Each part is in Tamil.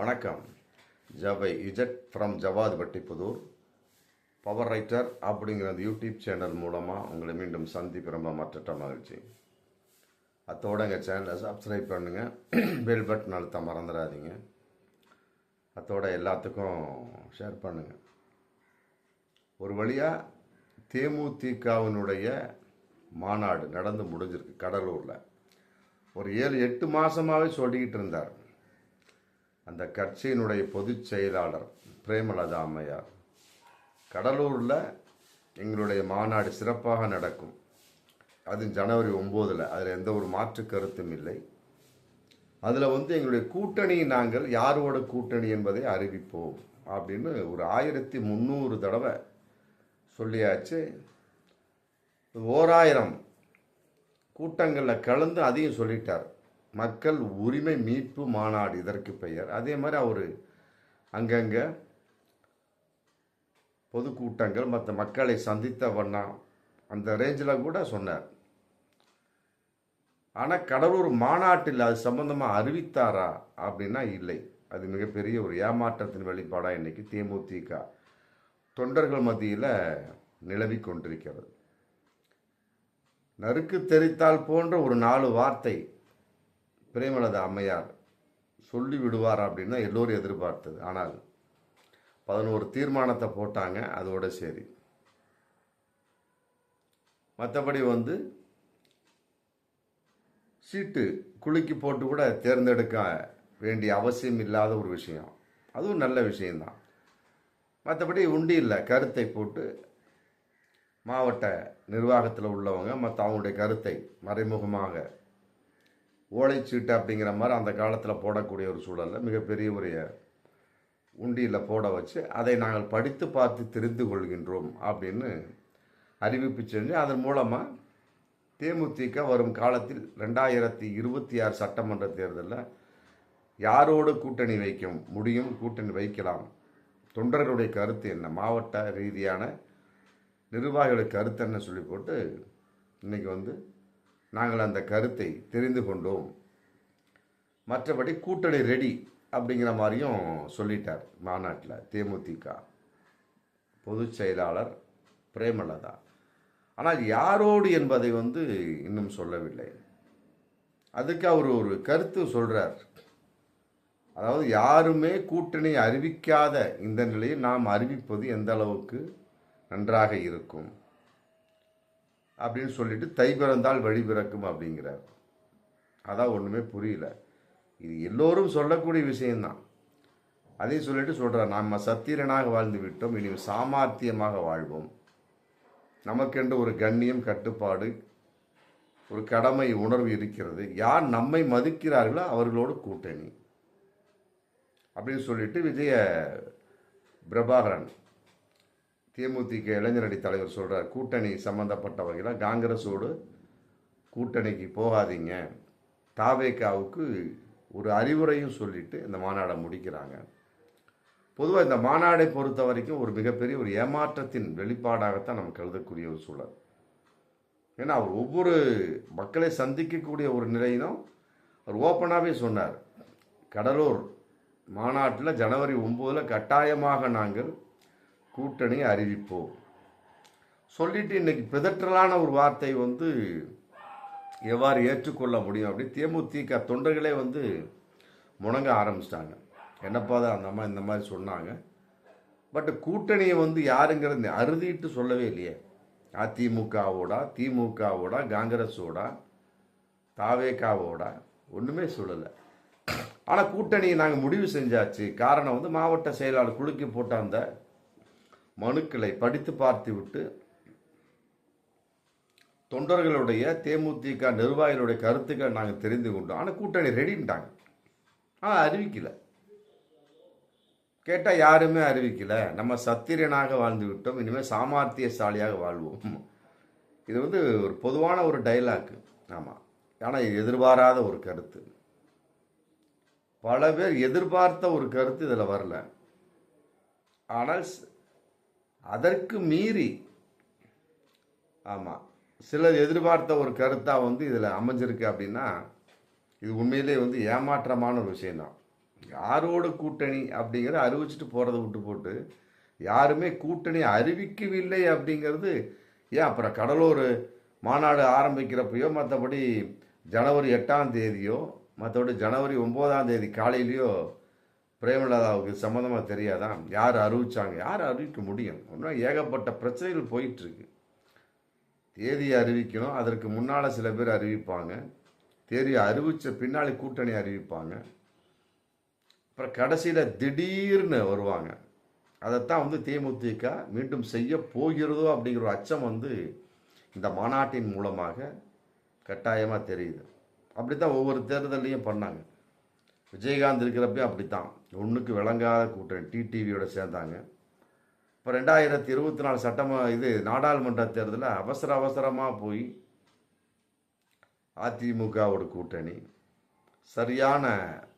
வணக்கம். ஜவை Z from Jawad Vattipudur power writer அப்படிங்கிற அந்த யூடியூப் சேனல் மூலமாக உங்களை மீண்டும் சந்திப்பு ரொம்ப மற்ற மகிழ்ச்சி. அத்தோட எங்கள் சேனலை சப்ஸ்கிரைப் பண்ணுங்கள் பெல் பட்டன் அழுத்த மறந்துடாதீங்க. அத்தோட எல்லாத்துக்கும் ஷேர் பண்ணுங்கள் ஒரு வழியாக தேமுதிகவினுடைய மாநாடு நடந்து முடிஞ்சிருக்கு கடலூரில். ஒரு ஏழு எட்டு மாதமாகவே சொல்லிக்கிட்டு இருந்தார். அந்த கட்சியினுடைய பொதுச் செயலாளர் பிரேமலதா அம்மையார். கடலூரில் எங்களுடைய மாநாடு சிறப்பாக நடக்கும். அது ஜனவரி ஒம்போதில். அதில் எந்த ஒரு மாற்று கருத்தும் இல்லை. அதில் வந்து எங்களுடைய கூட்டணி நாங்கள் யாரோட கூட்டணி என்பதை அறிவிப்போம் அப்படின்னு ஒரு ஆயிரத்தி முந்நூறு தடவை சொல்லியாச்சு. ஓராயிரம் கூட்டங்களில் கலந்து அதையும் சொல்லிட்டார். மக்கள் உரிமை மீட்பு மாநாடு இதற்கு பெயர். அதே மாதிரி அவர் அங்கங்கே பொதுக்கூட்டங்கள் மற்ற மக்களை சந்தித்த வண்ணம் அந்த ரேஞ்சில் கூட சொன்னார். ஆனால் கடலூர் மாநாட்டில் அது சம்பந்தமாக அறிவித்தாரா அப்படின்னா இல்லை. அது மிகப்பெரிய ஒரு ஏமாற்றத்தின் வெளிப்பாடாக இன்றைக்கி தேமுதிக தொண்டர்கள் மத்தியில் நிலவி கொண்டிருக்கிறது. நறுக்கு தெரித்தால் போன்ற ஒரு நாலு வார்த்தை பிரேமலதா அம்மையார் சொல்லி விடுவார் அப்படின்னு தான் எல்லோரும் எதிர்பார்த்தது. ஆனால் பதினோரு தீர்மானத்தை போட்டாங்க அதோட சரி. மற்றபடி வந்து சீட்டு குலுக்கி போட்டு கூட தேர்ந்தெடுக்க வேண்டிய அவசியம் இல்லாத ஒரு விஷயம். அதுவும் நல்ல விஷயம்தான். மற்றபடி உண்டியில் கருத்தை போட்டு மாவட்ட நிர்வாகத்தில் உள்ளவங்க மற்ற அவங்களுடைய கருத்தை மறைமுகமாக ஓலைச்சீட்டு அப்படிங்கிற மாதிரி அந்த காலத்தில் போடக்கூடிய ஒரு சூழலில் மிகப்பெரிய ஒரு உண்டியில் போட வச்சு அதை நாங்கள் படித்து பார்த்து தெரிந்து கொள்கின்றோம் அப்படின்னு அறிவிப்பு செஞ்சு அதன் மூலமாக தேமுதிக வரும் காலத்தில் ரெண்டாயிரத்தி இருபத்தி ஆறு சட்டமன்ற தேர்தலில் யாரோடு கூட்டணி வைக்க முடியும் கூட்டணி வைக்கலாம்? தொண்டர்களுடைய கருத்து என்ன? மாவட்ட ரீதியான நிர்வாகிகளுடைய கருத்து என்ன சொல்லி போட்டு இன்றைக்கி வந்து நாங்கள் அந்த கருத்தை தெரிந்து கொண்டோம். மற்றபடி கூட்டணி ரெடி அப்படிங்கிற மாதிரியும் சொல்லிட்டார் மாநாட்டில் தேமுதிக. பொதுச் செயலாளர் பிரேமலதா. ஆனால் யாரோடு என்பதை வந்து இன்னும் சொல்லவில்லை. அதுக்கு அவர் ஒரு கருத்து சொல்கிறார் அதாவது யாருமே கூட்டணி அறிவிக்காத இந்த நிலையில் நாம் அறிவிப்பது எந்த அளவுக்கு நன்றாக இருக்கும். அப்படின்னு சொல்லிட்டு தை பிறந்தால் வழி பிறக்கும் அப்படிங்கிறார். அதான் ஒன்றுமே புரியல. இது எல்லோரும் சொல்லக்கூடிய விஷயம்தான். அதையும் சொல்லிட்டு சொல்கிறார் நாம் சத்திரனாக வாழ்ந்து விட்டோம் இனி சாமர்த்தியமாக வாழ்வோம். நமக்கென்று ஒரு கண்ணியம் கட்டுப்பாடு ஒரு கடமை உணர்வு இருக்கிறது. யார் நம்மை மதிக்கிறார்களோ அவர்களோடு கூட்டணி. அப்படின்னு சொல்லிட்டு விஜய பிரபாகரன் தேமுதிக இளைஞரணி தலைவர் சொல்கிறார் கூட்டணி சம்பந்தப்பட்ட வகையில் காங்கிரஸோடு கூட்டணிக்கு போகாதீங்க. தாவேக்காவுக்கு ஒரு அறிவுரையும் சொல்லிட்டு இந்த மாநாடை முடிக்கிறாங்க. பொதுவாக இந்த மாநாடை பொறுத்த வரைக்கும் ஒரு மிகப்பெரிய ஒரு ஏமாற்றத்தின் வெளிப்பாடாகத்தான் நம்ம கருதக்கூடிய ஒரு சூழல். ஏன்னா அவர் ஒவ்வொரு மக்களை சந்திக்கக்கூடிய ஒரு நிலையிலும் அவர் ஓப்பனாகவே சொன்னார் கடலூர் மாநாட்டில் ஜனவரி ஒம்போதில் கட்டாயமாக நாங்கள் கூட்டணி அறிவிப்போம் சொல்லிட்டு இன்னைக்கு பிதற்றலான ஒரு வார்த்தை வந்து எவ்வாறு ஏற்றுக்கொள்ள முடியும் அப்படி தேமுதிக தொண்டர்களே வந்து முணங்க ஆரம்பிச்சிட்டாங்க. என்னப்பா தான் அந்த அம்மா இந்த மாதிரி சொன்னாங்க. பட் கூட்டணியை வந்து யாருங்கிறது அறுதிட்டு சொல்லவே இல்லையே. அதிமுகவோடா திமுகவோட காங்கிரஸோடா தாவேகாவோடா ஒன்றுமே சொல்லலை. ஆனால் கூட்டணியை நாங்கள் முடிவு செஞ்சாச்சு. காரணம் வந்து மாவட்ட செயலாளர் குலுக்கி போட்ட அந்த மனுக்களை படித்து பார்த்துவிட்டு தொண்டர்களுடைய தேமுதிக நிர்வாகிகளுடைய கருத்துக்களை நாங்கள் தெரிந்து கொண்டோம். ஆனால் கூட்டணி ரெடின்ட்டாங்க ஆனால் அறிவிக்கலை. கேட்டால் யாருமே அறிவிக்கல. நம்ம சத்திரியனாக வாழ்ந்து விட்டோம். இனிமேல் சாமர்த்தியசாலியாக வாழ்வோம். இது வந்து ஒரு பொதுவான ஒரு டைலாக்கு ஆமாம் ஆனால் எதிர்பாராத ஒரு கருத்து. பல பேர் எதிர்பார்த்த ஒரு கருத்து இதில் வரல. ஆனால் அதற்கு மீறி ஆமாம் சிலர் எதிர்பார்த்த ஒரு கருத்தாக வந்து இதில் அமைஞ்சிருக்கு அப்படின்னா இது உண்மையிலே வந்து ஏமாற்றமான ஒரு விஷயந்தான் யாரோட கூட்டணி அப்படிங்கிறத அறிவிச்சிட்டு போகிறத விட்டு போட்டு யாருமே கூட்டணி அறிவிக்கவில்லை அப்படிங்கிறது ஏன்? அப்புறம் கடலூர் மாநாடு ஆரம்பிக்கிறப்பையோ மற்றபடி ஜனவரி எட்டாம் தேதியோ மற்றபடி ஜனவரி ஒம்போதாம் தேதி காலையிலையோ பிரேமலதாவுக்கு சம்மந்தமாக தெரியாதான் யார் அறிவிச்சாங்க? யார் அறிவிக்க முடியும்? ஒன்றும் ஏகப்பட்ட பிரச்சனைகள் போயிட்டுருக்கு. தேதி அறிவிக்கணும். அதற்கு முன்னால் சில பேர் அறிவிப்பாங்க. தேதியை அறிவித்த பின்னாடி கூட்டணி அறிவிப்பாங்க. அப்புறம் கடைசியில் திடீர்னு வருவாங்க. அதைத்தான் வந்து தேமுதிக மீண்டும் செய்ய போகிறதோ அப்படிங்கிற ஒரு அச்சம் வந்து இந்த மாநாட்டின் மூலமாக கட்டாயமாக தெரியுது. அப்படி தான் ஒவ்வொரு தேர்தலையும் பண்ணாங்க. விஜயகாந்த் இருக்கிறப்ப அப்படித்தான். ஒன்றுக்கு விளங்காத கூட்டணி டிடிவியோட சேர்ந்தாங்க. இப்போ ரெண்டாயிரத்தி இருபத்தி நாலு சட்டம இது நாடாளுமன்ற தேர்தலில் அவசர அவசரமாக போய் அதிமுகவோட கூட்டணி சரியான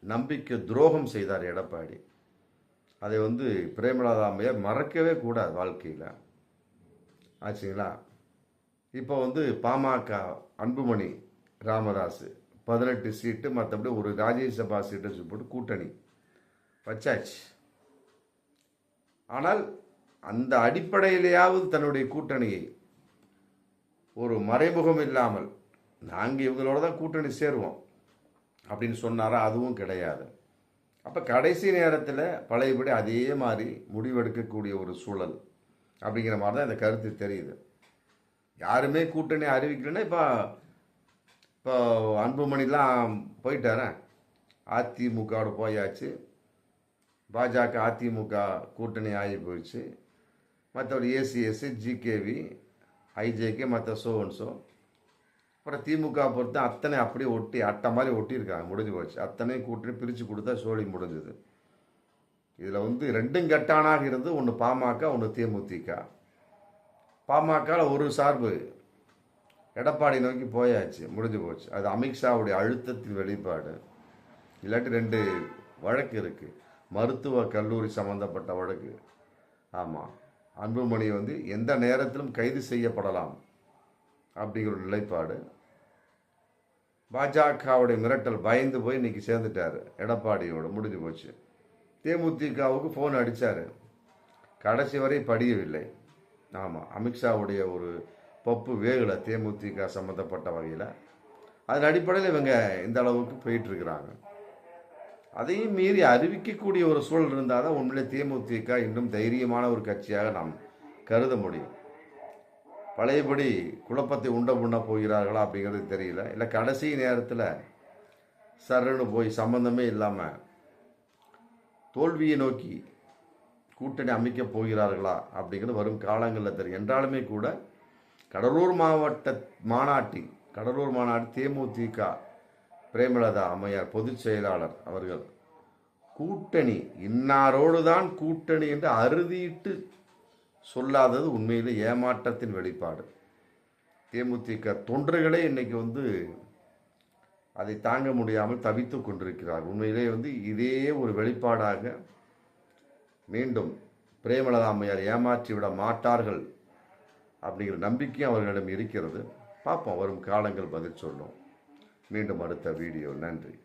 நம்பிக்கை துரோகம் செய்தார் எடப்பாடி. அதை வந்து பிரேமலதா அம்மையார் மறக்கவே கூடாது வாழ்க்கையில். ஆச்சுங்களா? இப்போ வந்து பாமக அன்புமணி ராமதாஸ் பதினெட்டு சீட்டு மற்றபடி ஒரு ராஜ்யசபா சீட்டை போட்டு கூட்டணி. வச்சாச்சு. ஆனால் அந்த அடிப்படையிலேயாவது தன்னுடைய கூட்டணியை ஒரு மறைமுகம் இல்லாமல் நாங்கள் இவங்களோட தான் கூட்டணி சேருவோம் அப்படின்னு சொன்னாரா? அதுவும் கிடையாது. அப்போ கடைசி நேரத்தில் பழையபடி அதே மாதிரி முடிவெடுக்கக்கூடிய ஒரு சூழல் அப்படிங்கிற மாதிரி தான் இந்த கருத்து தெரியுது. யாருமே கூட்டணி அறிவிக்கலைன்னா இப்போ இப்போ அன்புமணிலாம் போயிட்டாரே. அதிமுகவோட போயாச்சு. பாஜக அதிமுக கூட்டணி ஆகி போயிடுச்சு. மற்றபடி ஏசிஎஸ்சி ஜிகேவி ஐஜேகே மற்ற சோ அண்ட் சோ அப்புறம் திமுக பொறுத்து அத்தனை அப்படியே ஒட்டி அட்டை மாதிரி ஒட்டியிருக்காங்க. முடிஞ்சு போச்சு. அத்தனை கூட்டணி பிரித்து கொடுத்தா சோழி முடிஞ்சது. இதில் வந்து ரெண்டும் கட்டானாக இருந்து ஒன்று பாமக ஒன்று தேமுதிக. பாமகவில் ஒரு சார்பு. எடப்பாடி நோக்கி போயாச்சு முடிஞ்சு போச்சு. அது அமித்ஷாவுடைய அழுத்தத்தின் வெளிப்பாடு. இல்லாட்டி ரெண்டு வழக்கு இருக்குது மருத்துவ கல்லூரி சம்மந்தப்பட்ட வழக்கு. ஆமாம் அன்புமணி வந்து எந்த நேரத்திலும் கைது செய்யப்படலாம் அப்படிங்கிற ஒரு நிலைப்பாடு. பாஜகவுடைய மிரட்டல் பயந்து போய் இன்றைக்கி சேர்ந்துட்டார் எடப்பாடியோட முடிஞ்சு போச்சு. தேமுதிகவுக்கு ஃபோன் அடித்தார் கடைசி வரை படியவில்லை. ஆமாம் அமித்ஷாவுடைய ஒரு பப்பு வேகலை தேமுதிக சம்மந்தப்பட்ட வகையில். அதன் அடிப்படையில் இவங்க இந்த அளவுக்கு போயிட்டுருக்குறாங்க. அதையும் மீறி அறிவிக்கக்கூடிய ஒரு சூழல் இருந்தால் தான் உண்மையிலே தேமுதிக இன்னும் தைரியமான ஒரு கட்சியாக நாம் கருத முடியும். பழையபடி குழப்பத்தை உண்ட உண்ண போகிறார்களா அப்படிங்கிறது தெரியல. இல்லை கடைசி நேரத்தில் சரன்னு போய் சம்பந்தமே இல்லாமல் தோல்வியை நோக்கி கூட்டணி அமைக்கப் போகிறார்களா அப்படிங்கிறது வரும் காலங்களில் தெரியும். என்றாலுமே கூட கடலூர் மாவட்ட மாநாட்டில் கடலூர் மாநாடு தேமுதிக பிரேமலதா அம்மையார் பொதுச் செயலாளர் அவர்கள் கூட்டணி இன்னாரோடு தான் கூட்டணி என்று அறுதியிட்டு சொல்லாதது உண்மையில் ஏமாற்றத்தின் வெளிப்பாடு. தேமுதிக தொண்டர்களே இன்றைக்கி வந்து அதை தாங்க முடியாமல் தவித்து கொண்டிருக்கிறார் உண்மையிலே வந்து இதே ஒரு வெளிப்பாடாக மீண்டும் பிரேமலதா அம்மையார் ஏமாற்றி விட மாட்டார்கள் அப்படிங்கிற நம்பிக்கையும் அவர்களிடம் இருக்கிறது. பார்ப்போம் வரும் காலங்கள் பதில் சொல்லும். மீண்டும் அடுத்த வீடியோ. நன்றி.